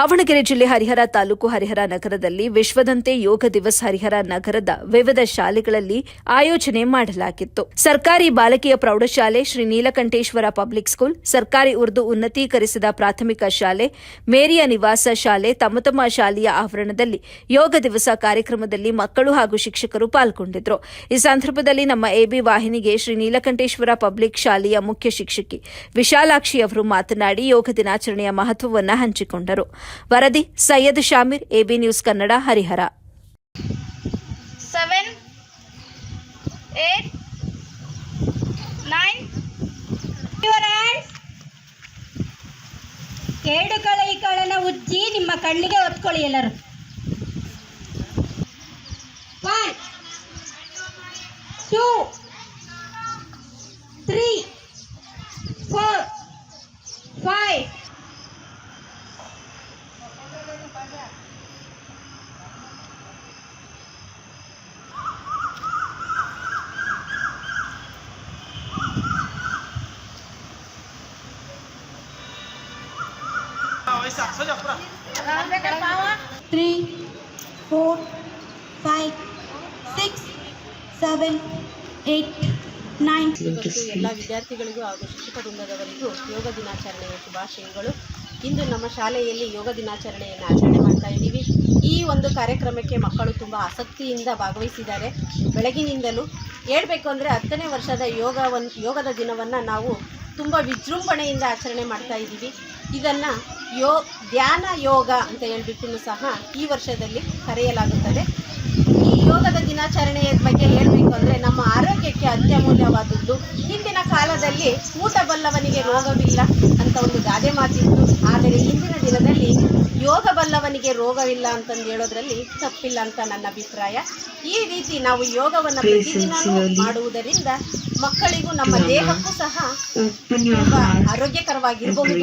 ದಾವಣಗೆರೆ ಜಿಲ್ಲೆ ಹರಿಹರ ತಾಲೂಕು ಹರಿಹರ ನಗರದಲ್ಲಿ ವಿಶ್ವದಂತೆ ಯೋಗ ದಿವಸ್ ಹರಿಹರ ನಗರದ ವಿವಿಧ ಶಾಲೆಗಳಲ್ಲಿ ಆಯೋಜನೆ ಮಾಡಲಾಗಿತ್ತು. ಸರ್ಕಾರಿ ಬಾಲಕಿಯ ಪ್ರೌಢಶಾಲೆ ಶ್ರೀ ನೀಲಕಂಠೇಶ್ವರ ಪಬ್ಲಿಕ್ ಸ್ಕೂಲ್, ಸರ್ಕಾರಿ ಉರ್ದು ಉನ್ನತೀಕರಿಸಿದ ಪ್ರಾಥಮಿಕ ಶಾಲೆ, ಮೇರಿಯ ನಿವಾಸ ಶಾಲೆ, ತಮ್ಮ ತಮ್ಮ ಶಾಲೆಯ ಆವರಣದಲ್ಲಿ ಯೋಗ ದಿವಸ ಕಾರ್ಯಕ್ರಮದಲ್ಲಿ ಮಕ್ಕಳು ಹಾಗೂ ಶಿಕ್ಷಕರು ಪಾಲ್ಗೊಂಡಿದ್ರು. ಈ ಸಂದರ್ಭದಲ್ಲಿ ನಮ್ಮ ಎಬಿ ವಾಹಿನಿಗೆ ಶ್ರೀ ನೀಲಕಂಠೇಶ್ವರ ಪಬ್ಲಿಕ್ ಶಾಲೆಯ ಮುಖ್ಯ ಶಿಕ್ಷಕಿ ವಿಶಾಲಾಕ್ಷಿ ಅವರು ಮಾತನಾಡಿ ಯೋಗ ದಿನಾಚರಣೆಯ ಮಹತ್ವವನ್ನು ಹಂಚಿಕೊಂಡರು. ವರದಿ Syed Shamir AB news Kannada Harihara seven eight nine. ಎರಡು ಕೈಗಳನ್ನು ಉಜ್ಜಿ ನಿಮ್ಮ ಕಣ್ಣಿಗೆ ಒತ್ಕೊಳ್ಳಿ ಎಲ್ಲರೂ one two three four five three four five six seven eight nine ಇವತ್ತು ಎಲ್ಲ ವಿದ್ಯಾರ್ಥಿಗಳಿಗೂ ಹಾಗೂ ಶಿಕ್ಷಕ ವೃಂದದವರಿಗೂ ಯೋಗ ದಿನಾಚರಣೆಯ ಶುಭಾಶಯಗಳು. ಇಂದು ನಮ್ಮ ಶಾಲೆಯಲ್ಲಿ ಯೋಗ ದಿನಾಚರಣೆಯನ್ನು ಆಚರಣೆ ಮಾಡ್ತಾ ಇದ್ದೀವಿ. ಈ ಒಂದು ಕಾರ್ಯಕ್ರಮಕ್ಕೆ ಮಕ್ಕಳು ತುಂಬ ಆಸಕ್ತಿಯಿಂದ ಭಾಗವಹಿಸಿದ್ದಾರೆ. ಬೆಳಗಿನಿಂದಲೂ ಹೇಳಬೇಕು ಅಂದರೆ ಹತ್ತನೇ ವರ್ಷದ ಯೋಗವನ್ನು ಯೋಗದ ದಿನವನ್ನು ನಾವು ತುಂಬ ವಿಜೃಂಭಣೆಯಿಂದ ಆಚರಣೆ ಮಾಡ್ತಾ ಇದ್ದೀವಿ. ಇದನ್ನು ಯೋ, ಧ್ಯಾನ ಯೋಗ ಅಂತ ಹೇಳ್ಬಿಟ್ಟು ಸಹ ಈ ವರ್ಷದಲ್ಲಿ ಕರೆಯಲಾಗುತ್ತದೆ. ಈ ಯೋಗದ ದಿನಾಚರಣೆಯ ಬಗ್ಗೆ ಹೇಳಬೇಕು ಅಂದರೆ ನಮ್ಮ ಆರೋಗ್ಯಕ್ಕೆ ಅತ್ಯಮೂಲ್ಯವಾದದ್ದು. ಹಿಂದಿನ ಕಾಲದಲ್ಲಿ ಊಟ ಬಲ್ಲವನಿಗೆ ರೋಗವಿಲ್ಲ ಅಂತ ಒಂದು ಗಾದೆ ಮಾತಿತ್ತು. ಆದರೆ ಇಂದಿನ ದಿನದಲ್ಲಿ ಯೋಗ ಬಲ್ಲವನಿಗೆ ರೋಗವಿಲ್ಲ ಅಂತಂದು ಹೇಳೋದ್ರಲ್ಲಿ ತಪ್ಪಿಲ್ಲ ಅಂತ ನನ್ನ ಅಭಿಪ್ರಾಯ. ಈ ರೀತಿ ನಾವು ಯೋಗವನ್ನು ಪ್ರತಿದಿನ ಮಾಡುವುದರಿಂದ ಮಕ್ಕಳಿಗೂ ನಮ್ಮ ದೇಹಕ್ಕೂ ಸಹ ತುಂಬ ಆರೋಗ್ಯಕರವಾಗಿರಬಹುದು.